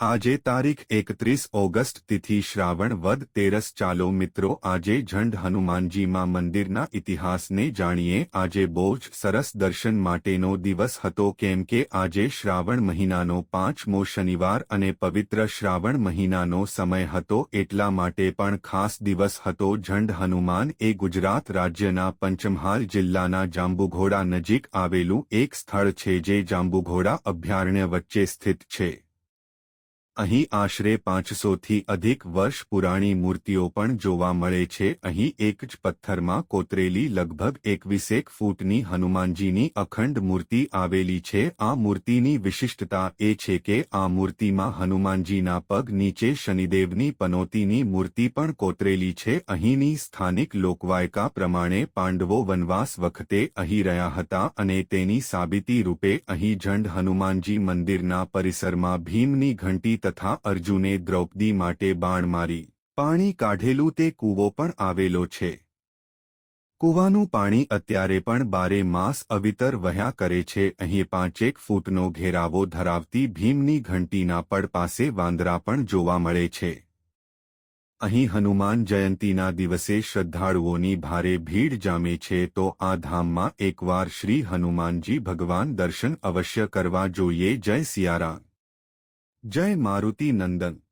આજે તારીખ એકત્રીસ ઓગસ્ટ તિથિ શ્રાવણ વદ તેરસ ચાલો મિત્રો, આજે ઝંડ હનુમાનજીમાં મંદિરના ઇતિહાસને જાણીએ. આજે બહુ જ સરસ દર્શન માટેનો દિવસ હતો, કેમ કે આજે શ્રાવણ મહિનાનો પાંચમો શનિવાર અને પવિત્ર શ્રાવણ મહિનાનો સમય હતો, એટલા માટે પણ ખાસ દિવસ હતો. ઝંડ હનુમાન એ ગુજરાત રાજ્યના પંચમહાલ જિલ્લાના જાંબુઘોડા નજીક આવેલું એક સ્થળ છે, જે જાંબુઘોડા અભયારણ્ય વચ્ચે સ્થિત છે. અહીં આશરે પાંચસોથી અધિક વર્ષ પુરાણી મૂર્તિઓ પણ જોવા મળે છે. અહીં એક જ પથ્થરમાં કોતરેલી લગભગ એકવીસેક ફૂટની હનુમાનજીની અખંડ મૂર્તિ આવેલી છે. આ મૂર્તિની વિશિષ્ટતા એ છે કે આ મૂર્તિમાં હનુમાનજીના પગ નીચે શનિદેવની પનોતીની મૂર્તિ પણ કોતરેલી છે. અહીંની સ્થાનિક લોકવાયકા પ્રમાણે પાંડવો વનવાસ વખતે અહીં રહ્યા હતા અને તેની સાબિતી રૂપે અહીં ઝંડ હનુમાનજી મંદિરના પરિસરમાં ભીમની ઘંટી તથા અર્જુને દ્રૌપદી માટે બાણ મારી. પાણી કાઢેલું તે કૂવો પણ આવેલો છે. કૂવાનું પાણી અત્યારે પણ બારે માસ અવિતર વહ્યા કરે છે. અહીં પાંચેક ફૂટનો ઘેરાવો ધરાવતી ભીમની ઘંટીના પડ પાસે વાંદરા પણ જોવા મળે છે. અહીં હનુમાન જયંતીના દિવસે શ્રદ્ધાળુઓની ભારે ભીડ જામે છે તો આ ધામમાં એકવાર શ્રી હનુમાનજી ભગવાન દર્શન અવશ્ય કરવા જોઈએ. જય સિયારામ. જય મારુતિ નંદન.